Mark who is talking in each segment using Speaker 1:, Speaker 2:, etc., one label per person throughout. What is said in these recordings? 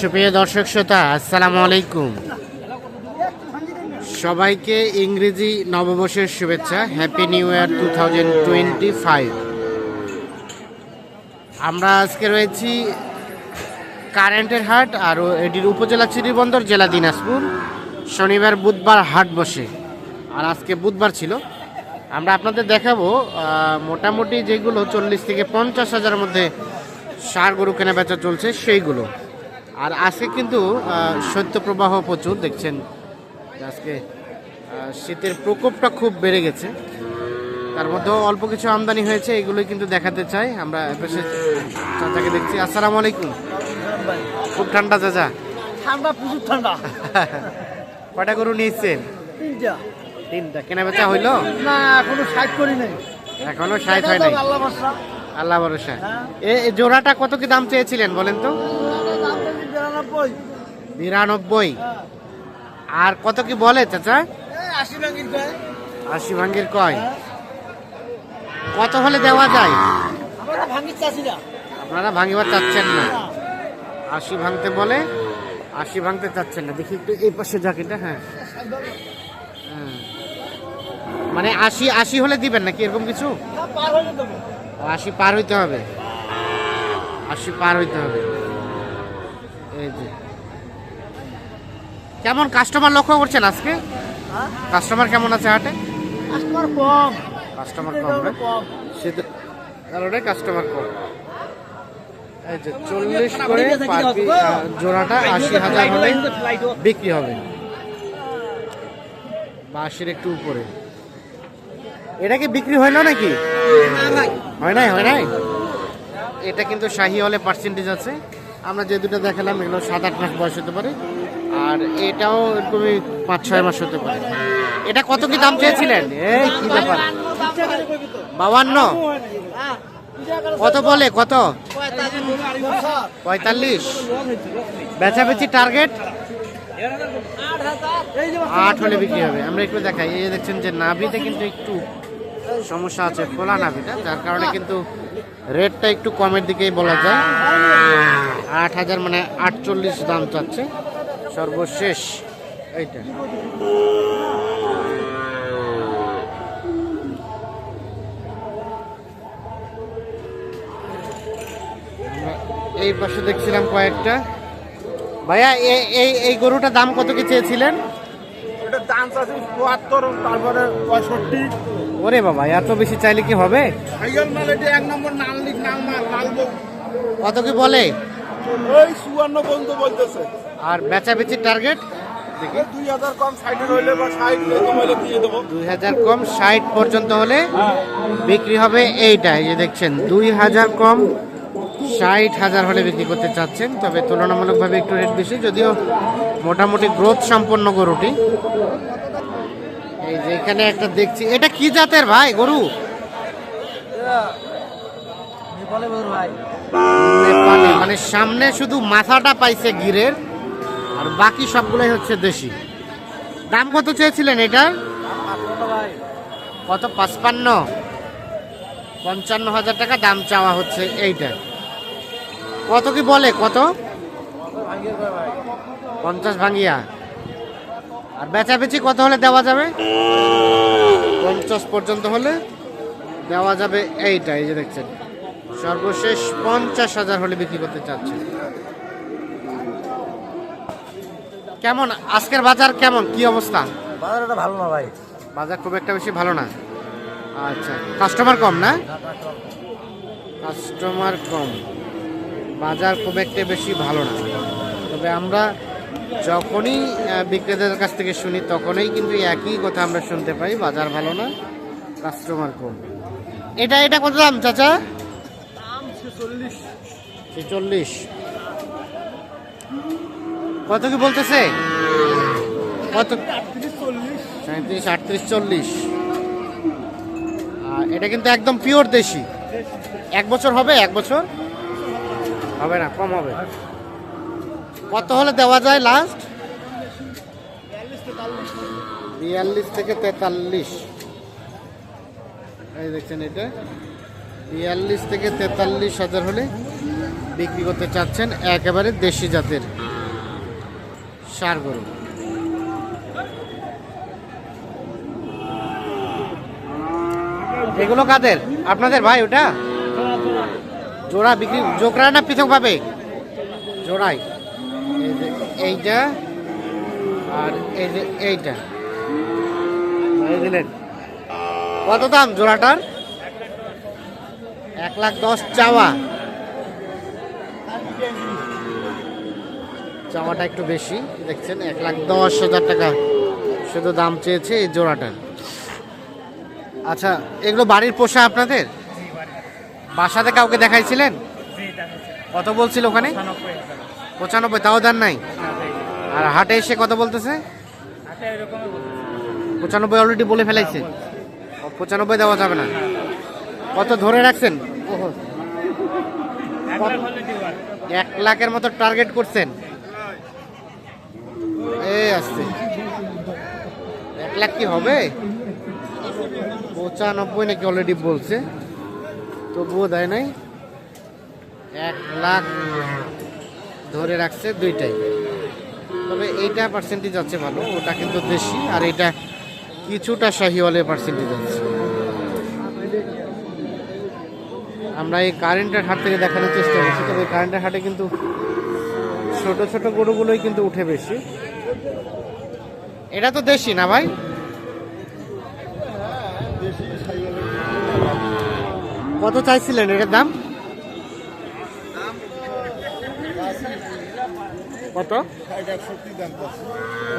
Speaker 1: সুপ্রিয় দর্শক শ্রোতা, আসসালামু আলাইকুম। সবাইকে ইংরেজি নববর্ষের শুভেচ্ছা happy new year two thousand twenty five আমরা আজকে রয়েছি কারেন্টের হাট আর এটির উপজেলা চিরিবন্দর জেলা দিনাজপুর। শনিবার, বুধবার হাট বসে। আর আজকে বুধবার ছিল। আমরা আপনাদের দেখাবো মোটামুটি যেগুলো চল্লিশ থেকে পঞ্চাশ হাজারের মধ্যে সার গরু কেনা বেচা চলছে সেইগুলো। আর আজকে কিন্তু শৈত্যপ্রবাহ প্রচুর দেখছেন আজকে শীতের প্রকোপটা খুব বেড়ে গেছে। তার মধ্যেও অল্প কিছু আমদানি হয়েছে এগুলোই কিন্তু দেখাতে চাই। আমরা চাচাকে দেখছি। আসসালামু আলাইকুম। খুব ঠান্ডা চাচা।
Speaker 2: ঠান্ডা প্রচুর ঠান্ডা।
Speaker 1: কটা গরু নিয়েছেন?
Speaker 2: তিনটা।
Speaker 1: তিনটা। কেনা বেচা হইল?
Speaker 2: না এখনও সাইড করি নাই।
Speaker 1: এখনও ষাট হয় নাই?
Speaker 2: আল্লাহ ভরসা।
Speaker 1: আল্লাহ ভরসা।
Speaker 2: হ্যাঁ।
Speaker 1: এ জোড়াটা কত কি দাম চেয়েছিলেন বলেন তো?
Speaker 2: বিরানব্বই।
Speaker 1: আর কত কি বলে চাচা?
Speaker 2: আশি
Speaker 1: ভাঙ্গের কয়। কত হলে দেওয়া যায়? আপনারা ভাঙিবার চাচ্ছেন না। আশি ভাঙতে বলে আশি ভাঙতে চাচ্ছেন না। দেখি একটু এই পাশে জাকিটা হ্যাঁ। হ্যাঁ। মানে আশি আশি হলে দিবেন নাকি এরকম কিছু? আশি পার হইতে হবে। আশি পার হইতে হবে। এই যে। কেমন কাস্টমার লক্ষ্য করছেন আজকে?
Speaker 2: হ্যাঁ?
Speaker 1: কাস্টমার কেমন আছে হাটে?
Speaker 2: কাস্টমার কম।
Speaker 1: কাস্টমার কম শীতের কারণে কাস্টমার কম। এই যে চল্লিশ করে জোড়াটা আশি হাজার হলে বিক্রি হবে। বা আশির একটু উপরে। এটা কি বিক্রি হইল নাকি? হয় নাই হয় নাই? এটা কিন্তু শাহি হলে পার্সেন্টেজ আছে। আমরা যে দুটো দেখালাম, এগুলো সাত আট মাস বয়স হতে পারে। আর এটাও এরকমই পাঁচ ছয় মাস হতে পারে। এটা কত কি দাম চেয়েছিলেন? এই কি ব্যাপার? বাবান্ন কত বলে? কত? পঁয়তাল্লিশ। বেচাবেচি টার্গেট? আট হলে বিক্রি হবে। আমরা একটু দেখাই। এই দেখছেন যে নাভিতে কিন্তু একটু সমস্যা আছে খোলা নাভিটা, যার কারণে কিন্তু রেটটা একটু কমের দিকেই বলা যায়। আট হাজার মানে আটচল্লিশ দাম চাচ্ছে। সর্বশেষ, এইটা। এই পাশে দেখছিলাম কয়েকটা। ভাইয়া এই এই গরুটার দাম কত কি চেয়েছিলেন?
Speaker 2: এটা দাম চাষি চুয়াত্তর, তারপরে পঁয়ষট্টি।
Speaker 1: ওরে বাবা এত বেশি চাইলে কি হবে। কত কি বলে?
Speaker 2: ওই চুয়ান্ন পর্যন্ত বলতেছে।
Speaker 1: আর বেচা বেচির টার্গেট
Speaker 2: দুই হাজার কম
Speaker 1: ষাট পর্যন্ত হলে বিক্রি হবে এইটা এই যে দেখছেন দুই হাজার কম ষাট হাজার হলে বিক্রি করতে চাচ্ছেন তবে তুলনামূলকভাবে একটু রেট বেশি যদিও মোটামুটি গ্রোথ সম্পন্ন গরুটি। এই যে এখানে একটা দেখছি। এটা কি জাতের ভাই গরু?
Speaker 2: ভাই
Speaker 1: মানে সামনে শুধু মাথাটা পাইছে গিরের, আর বাকি সবগুলোই হচ্ছে দেশি। দাম কত চেয়েছিলেন
Speaker 2: ভাই
Speaker 1: কত? পাঁচপান্ন। পঞ্চান্ন হাজার টাকা দাম চাওয়া হচ্ছে এইটা। কত কি বলে? কত? পঞ্চাশ ভাঙ্গিয়া আর বেচাবেচি কত হলে দেওয়া যাবে? পঞ্চাশ পর্যন্ত হলে দেওয়া যাবে এইটা এই যে দেখছেন। সর্বশেষ পঞ্চাশ হাজার হলে বিক্রি করতে চাচ্ছে কেমন? আজকের বাজার কেমন? কি অবস্থা?
Speaker 2: বাজারটা ভালো না ভাই।
Speaker 1: বাজার খুব একটা বেশি ভালো না। আচ্ছা কাস্টমার কম না? কাস্টমার কম। বাজার খুব একটা বেশি ভালো না। তবে আমরা যখনই বিক্রেতাদের কাছ থেকে শুনি তখনই কিন্তু একই কথা আমরা শুনতে পাই বাজার ভালো না কাস্টমার কম। এটা এটা কত দাম চাচা? ছেচল্লিশ। কত কি বলতেছে? কত? সাঁত্রিশ আটত্রিশ চল্লিশ। আর এটা কিন্তু একদম পিওর দেশি। এক বছর হবে এক বছর? হবে না কম হবে। কত হলে দেওয়া যায় লাস্ট বিয়াল্লিশ থেকে তেতাল্লিশ। এই দেখছেন এটা। বিয়াল্লিশ থেকে তেতাল্লিশ হাজার হলে বিক্রি করতে চাচ্ছেন একেবারে দেশি জাতের সার গরু। এগুলো কাদের? আপনাদের ভাই ওটা? জোড়া বিক্রি জোকরা না পৃথক ভাবে? জোড়াই এইটা আর এই যে এইটা। দিলেন কত দাম জোড়াটার? এক লাখ দশ চাওয়া। চাওয়াটা একটু বেশি, দেখছেন, এক লাখ দশ হাজার টাকা শুধু দাম চেয়েছে এই জোড়াটার। আচ্ছা এগুলো বাড়ির পোষা আপনাদের? বাসাতে কাউকে দেখাইছিলেন? কত বলছিল ওখানে? পঁচানব্বই, তাও দান নাই? আর হাটে এসে কত বলতেছে? পঁচানব্বই অলরেডি বলে ফেলাইছে। পঁচানব্বই দেওয়া যাবে না। কত ধরে রাখছেন? এক লাখের মতো টার্গেট করছেন। এই আসছে। এক লাখ কি হবে? পঁচানব্বই নাকি অলরেডি বলছে। তবুও দেয় নাই। এক লাখ ধরে রাখছে দুইটাই। তবে এইটা পার্সেন্টেজ আছে ভালো, ওটা কিন্তু দেশি আর এটা কিছুটা শাহিওয়ালের পার্সেন্টেজ আছে। আমরা এই কারেন্টের হাট থেকে দেখানোর চেষ্টা করছি, তবে কারেন্টের হাটে কিন্তু ছোট ছোট গরুগুলোই কিন্তু উঠে বেশি। এটা তো দেশি না ভাই? কত চাইছিলেন এটার দাম? কত?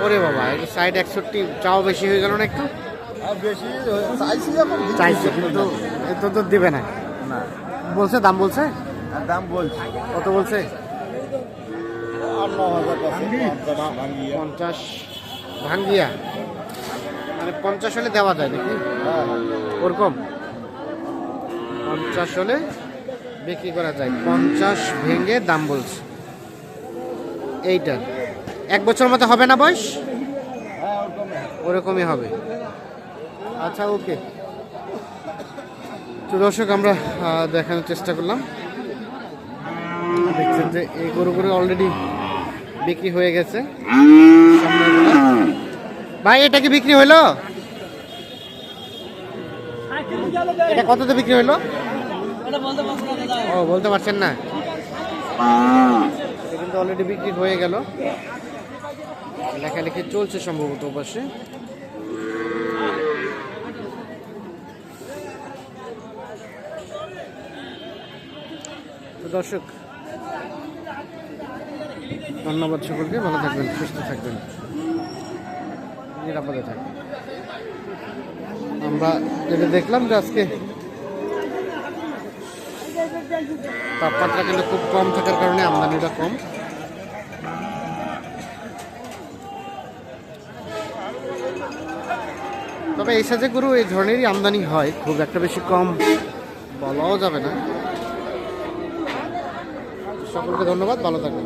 Speaker 1: ওরে বাবা সাইড একষট্টি চাও বেশি হয়ে গেল না একটু?
Speaker 2: আর বেশি চাইছি
Speaker 1: কিন্তু তো দিবে না।
Speaker 2: না।
Speaker 1: বলছে দাম বলছে?
Speaker 2: আর দাম বলছি।
Speaker 1: কত বলছে?
Speaker 2: পঞ্চাশ। ভাঙ্গিয়ে?
Speaker 1: মানে পঞ্চাশ হলে দেওয়া যায় নাকি? ওরকম? পঞ্চাশ হলে বিক্রি করা যায়। পঞ্চাশ ভেঙে দাম বলছে। এইটা। এক বছর মতো হবে না বয়স? ওরকমই হবে। আচ্ছা ওকে। তো দর্শক, আমরা দেখানোর চেষ্টা করলাম। দেখছেন যে এই গরুগুলো অলরেডি বিক্রি হয়ে গেছে। ভাই, এটা কি বিক্রি হইল এটা কততে বিক্রি হইল ও, বলতে পারছেন না। অলরেডি বিক্রি হয়ে গেল। লেখালেখি চলছে সম্ভবত পাশে দর্শক, ধন্যবাদ সকলকে, ভালো থাকবেন, সুস্থ থাকবেন। নিরাপদে থাকবেন। আমরা যেটা দেখলাম যে আজকে তাপমাত্রা কিন্তু খুব কম থাকার কারণে আমদানিটা কম। তবে এই সাজে গরু, এই ধরনেরই আমদানি হয়। খুব একটা বেশি কম বলাও যাবে না। সকলকে ধন্যবাদ, ভালো থাকবেন।